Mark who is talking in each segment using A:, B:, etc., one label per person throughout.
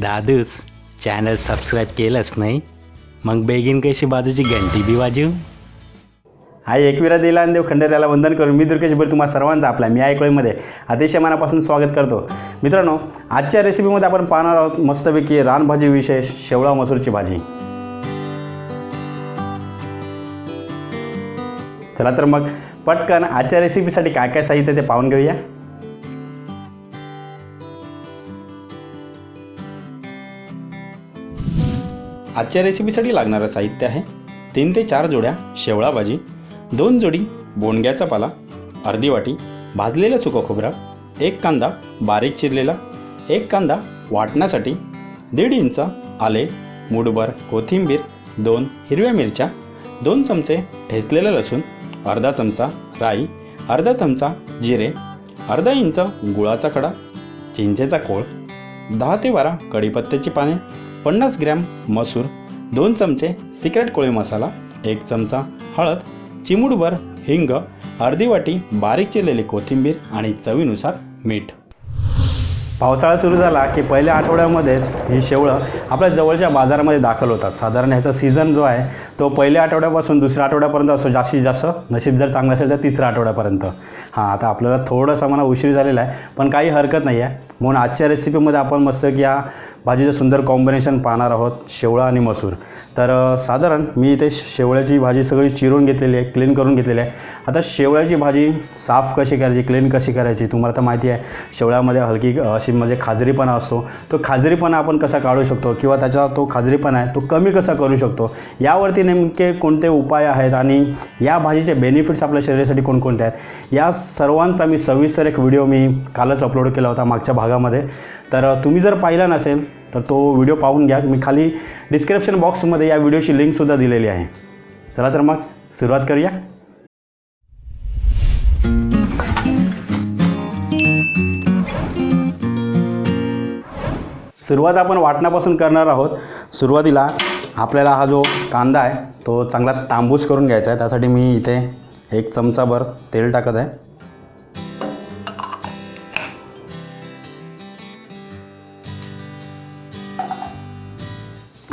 A: दादूच channel subscribe केलंच नाही. मग बेगीन कशी बाजूची घंटी बी वाजू हा एकविरा दिला आणि देव खंडेराला वंदन करून मी दुर्गेश भर तुम्हा सर्वांचा आपला मी ऐकळीमध्ये अतिशय मनापासून स्वागत करतो. मित्रांनो आजच्या रेसिपीमध्ये आपण पाहणार आहोत मस्तपैकी रानभाजी विशेष शेवळा मसूरची भाजी. चला तर मग पटकन आजच्या रेसिपीसाठी काय काय साहित्य ते पाहून घेऊया. आजच्या रेसिपीसाठी लागणारं साहित्य आहे तीन ते चार जोड्या शेवळा भाजी दोन जोडी बोंडग्याचा पाला अर्धी वाटी भाजलेलं सुकं खोबरं एक कांदा बारीक चिरलेला एक कांदा वाटण्यासाठी दीड इंच आले मुडभर कोथिंबीर दोन हिरव्या मिरच्या दोन चमचे ठेचलेलं लसूण अर्धा चमचा राई अर्धा चमचा जिरे अर्धा इंच गुळाचा खडा चिंचेचा कोळ दहा ते बारा कढीपत्त्याची पाने पन्नास ग्रॅम मसूर दोन चमचे सिक्रेट कोळी मसाला एक चमचा हळद चिमूडभर हिंग अर्धी वाटी बारीक चिरलेली कोथिंबीर आणि चवीनुसार मीठ. पावसाळा सुरू झाला की पहिल्या आठवड्यामध्येच ही शेवळं आपल्या जवळच्या बाजारामध्ये दाखल होतात. साधारण ह्याचा सीझन जो आहे तो पहिल्या आठवड्यापासून दुसऱ्या आठवड्यापर्यंत असतो जास्तीत जास्त. नशीब जर चांगलं असेल तर तिसऱ्या आठवड्यापर्यंत. हां आता आपल्याला थोडंसं मला उशीर झालेला आहे पण काही हरकत नाही आहे म्हणून आजच्या रेसिपीमध्ये आपण मस्त की या भाजीचं सुंदर कॉम्बिनेशन पाहणार आहोत शेवळा आणि मसूर. तर साधारण मी इथे शेवळ्याची भाजी सगळी चिरून घेतलेली आहे क्लीन करून घेतलेली आहे. आता शेवळ्याची भाजी साफ कशी करायची क्लीन कशी करायची तुम्हाला तर माहिती आहे शेवळ्यामध्ये हलकी अशी म्हणजे खाजरीपणा असतो. तो खाजरीपणा आपण कसा काढू शकतो किंवा त्याचा तो खाजरीपणा आहे तो कमी कसा करू शकतो यावरती नेमके कोणते उपाय आहेत आणि या भाजीचे बेनिफिट्स आपल्या शरीरासाठी कोणकोणते आहेत या सर्वांचा मी सविस्तर एक व्हिडिओ मी कालच अपलोड केला होता मागच्या भागामध्ये. तर तुम्ही जर पाहिला नसेल तर तो व्हिडिओ पाहून घ्या. मी खाली डिस्क्रिप्शन बॉक्समध्ये या व्हिडिओची लिंकसुद्धा दिलेली आहे. चला तर मग सुरुवात करूया. सुरुवात आपण वाटण्यापासून करणार आहोत. सुरुवातीला आपल्याला हा जो कांदा आहे तो चांगला तांबूस करून घ्यायचा आहे. त्यासाठी मी इथे एक चमचाभर तेल टाकत आहे.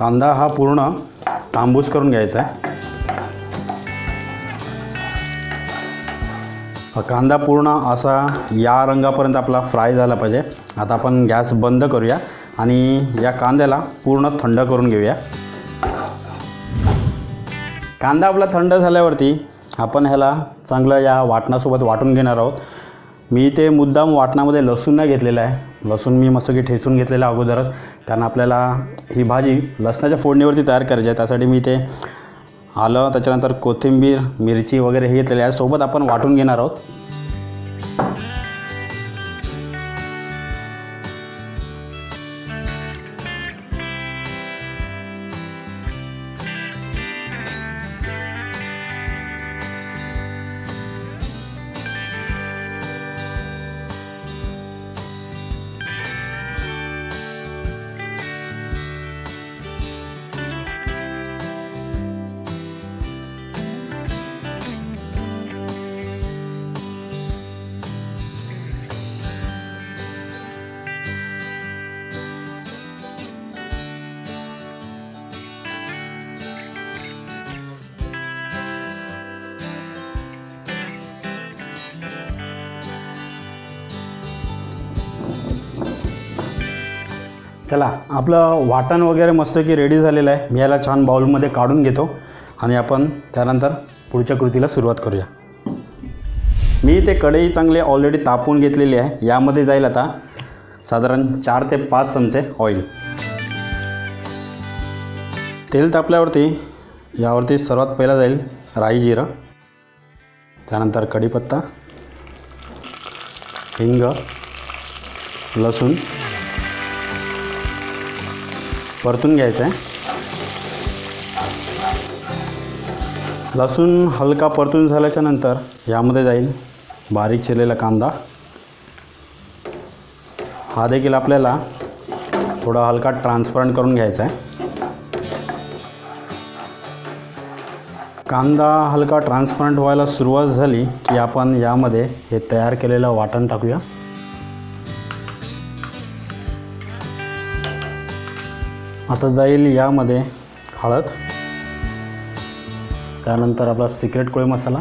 A: कांदा हा पूर्ण तांबूस करून घ्यायचा आहे. कांदा पूर्ण असा या रंगापर्यंत आपला फ्राय झाला पाहिजे. आता आपण गॅस बंद करूया आणि या कांद्याला पूर्ण थंड करून घेऊया. कांदा आपला थंड झाल्यावरती आपण ह्याला चांगलं या वाटणासोबत वाटून घेणार आहोत. मी ते मुद्दाम वाटणामध्ये लसूण नाही आहे. लसूण मी मस्त की ठेचून घेतलेला अगोदरच कारण आपल्याला ही भाजी लसणाच्या फोडणीवरती तयार करायची आहे. त्यासाठी मी ते आलं त्याच्यानंतर कोथिंबीर मिरची वगैरे हे घेतलेले आहे. सोबत आपण वाटून घेणार आहोत. चला आपलं वाटण वगैरे मस्तपैकी रेडी झालेलं आहे. मी याला छान बाउलमध्ये काढून घेतो. आणि आपण त्यानंतर पुढच्या कृतीला सुरुवात करूया. मी इथे कढई चांगले ऑलरेडी तापवून घेतलेली आहे. यामध्ये जाईल आता साधारण चार ते पाच चमचे ऑइल तेल तापल्यावरती यावरती सर्वात पहिला जाईल राई जिरं. त्यानंतर कढीपत्ता हिंग लसूण. परतून घ्यायचं आहे. लसूण हलका परतून झाल्याच्यानंतर यामध्ये जाईल बारीक चिरलेला कांदा. हा देखील आपल्याला थोडा हलका ट्रान्सपरंट करून घ्यायचा आहे. कांदा हलका ट्रान्सपरंट व्हायला सुरुवात झाली की आपण यामध्ये हे तयार केलेलं वाटण टाकूया. आता जाईल यामध्ये हळद त्यानंतर आपला सिक्रेट कोळी मसाला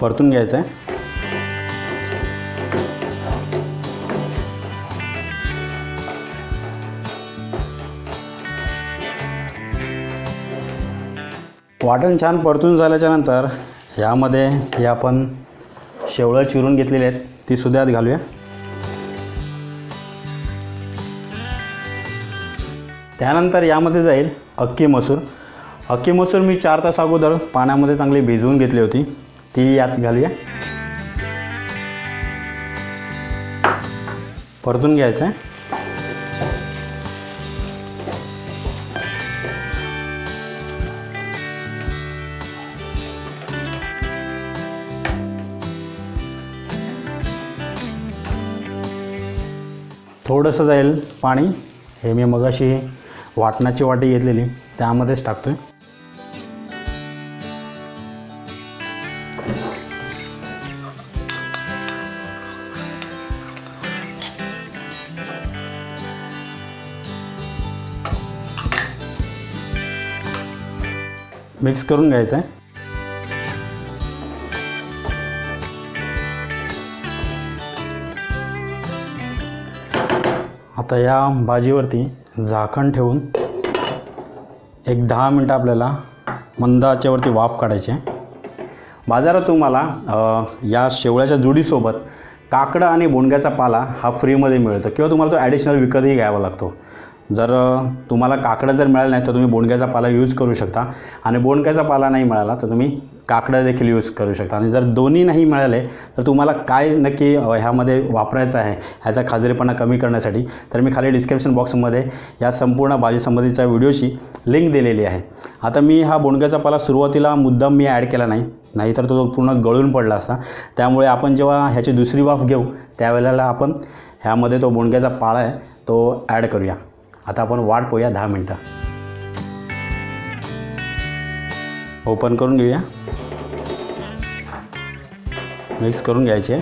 A: परतून घ्यायचं आहे वाटण छान परतून झाल्याच्यानंतर यामध्ये हे आपण शेवळं चिरून घेतलेली आहेत. ती सुद्धा आत घालूया. त्यानंतर यामध्ये जाईल अक्की मसूर. अक्की मसूर मी चार तास अगोदर पाण्यामध्ये चांगली भिजवून घेतली होती. ती यात घालूया. परतून घ्यायचं आहे थोडंसं जाईल पाणी. हे मी मगाशी वाटणाची वाटी घेतलेली त्यामध्येच टाकतो आहे मिक्स करून घ्यायचं आहे आता या भाजीवरती झाकण ठेवून एक दहा मिनटं आपल्याला मंद आचेवरती वाफ काढायचे बाजारात तुम्हाला या शेवळ्याच्या जुडीसोबत काकडा आणि बोंडग्याचा पाला हा फ्रीमध्ये मिळतो किंवा तुम्हाला तो ॲडिशनल विकतही घ्यावा लागतो. जर तुम्हाला काकडं जर मिळालं नाही तर तुम्ही बोंडग्याचा पाला यूज करू शकता. आणि बोंडग्याचा पाला नाही मिळाला तर तुम्ही काकडं देखील यूज करू शकता. आणि जर दोन्ही नाही मिळाले तर तुम्हाला काय नक्की ह्यामध्ये वापरायचं आहे ह्याचा खाजरीपणा कमी करण्यासाठी तर मी खाली डिस्क्रिप्शन बॉक्समध्ये या संपूर्ण भाजीसंबंधीच्या व्हिडिओची लिंक दिलेली आहे. आता मी हा बोंडग्याचा पाला सुरुवातीला मुद्दाम मी ॲड केला नाही नाहीतर तो पूर्ण गळून पडला असता. त्यामुळे आपण जेव्हा ह्याची दुसरी वाफ घेऊ त्यावेळेला आपण ह्यामध्ये तो बोंडग्याचा पाळा आहे तो ॲड करूया. आता आपण वाट पाहूया दहा मिनटं. ओपन करून घेऊया. मिक्स करून घ्यायचे.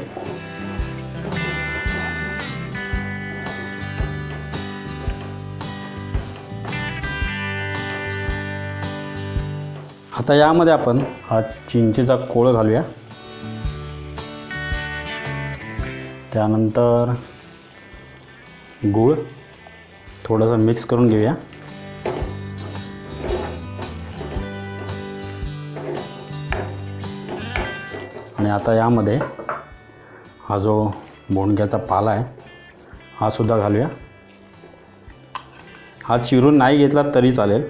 A: आता यामध्ये आपण हा चिंचेचा कोळ घालूया. त्यानंतर गूळ थोडंसं मिक्स करून घेऊया. आणि आता यामध्ये हा जो बोंडग्याचा पाला आहे हा सुद्धा घालूया. हा चिरून नाही घेतला तरी चालेल.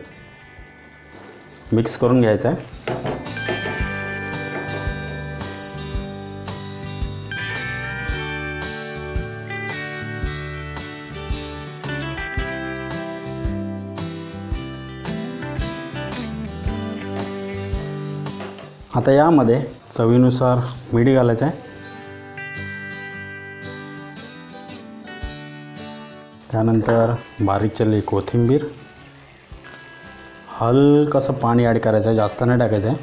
A: मिक्स करून घ्यायचा आहे. आता यामध्ये चवीनुसार मीठ घालायचं आहे. त्यानंतर बारीक चिरली कोथिंबीर. हलकंसं पाणी ॲड करायचं आहे जास्त नाही टाकायचं आहे.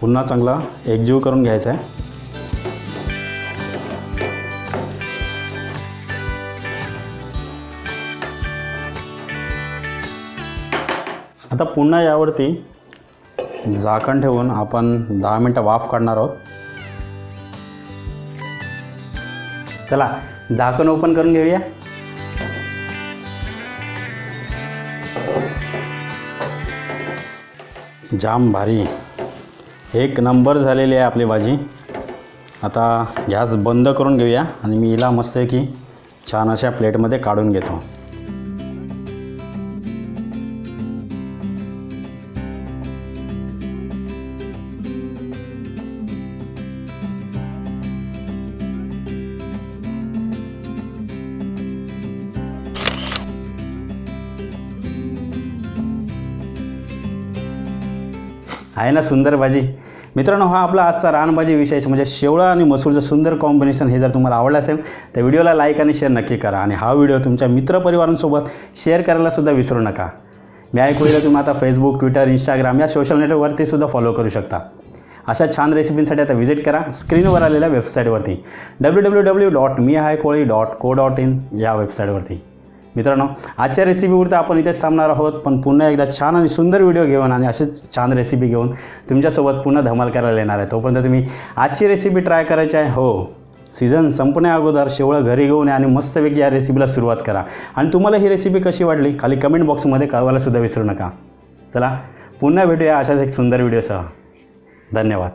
A: पुन्हा चांगला एकजीव करून घ्यायचा आहे. आता पुन्हा यावरती झाकण ठेवून आपण दहा मिनटं वाफ काढणार आहोत. चला झाकण ओपन करून घेऊया. जाम भारी. एक नंबर झालेली आहे आपली भाजी. आता गॅस बंद करून घेऊया आणि मी हिला मस्त आहे की छान अशा प्लेटमध्ये काढून घेतो. आहे ना सुंदर भाजी? मित्रांनो हा आपला आजचा रानभाजी विशेष म्हणजे शेवळा आणि मसूरचं सुंदर कॉम्बिनेशन हे जर तुम्हाला आवडलं असेल तर व्हिडिओला लाईक आणि शेअर नक्की करा. आणि हा व्हिडिओ तुमच्या मित्रपरिवारांसोबत शेअर करायलासुद्धा विसरू नका. मी ऐकूया तुम्ही आता फेसबुक ट्विटर इंस्टाग्राम या सोशल नेटवर्कवरती सुद्धा फॉलो करू शकता. अशा छान रेसिपींसाठी आता व्हिजिट करा. स्क्रीनवर आलेल्या वेबसाईटवरती डब्ल्यू डब्ल्यू डब्ल्यू डॉट मी हाय कोळी डॉट को डॉट इन या वेबसाईटवरती मित्रांनो आजच्या रेसिपीवरती आपण इथेच थांबणार आहोत पण पुन्हा एकदा छान आणि सुंदर व्हिडिओ घेऊन आणि असेच छान रेसिपी घेऊन तुमच्यासोबत पुन्हा धमाल करायला येणार आहे. तोपर्यंत तुम्ही आजची रेसिपी ट्राय करायची आहे. हो सीझन संपण्या अगोदर शेवळं घरी घेऊन या आणि मस्तपैकी या रेसिपीला सुरुवात करा. आणि तुम्हाला ही रेसिपी कशी वाटली खाली कमेंट बॉक्समध्ये कळवायला सुद्धा विसरू नका. चला पुन्हा भेटूया अशाच एक सुंदर व्हिडिओसह धन्यवाद.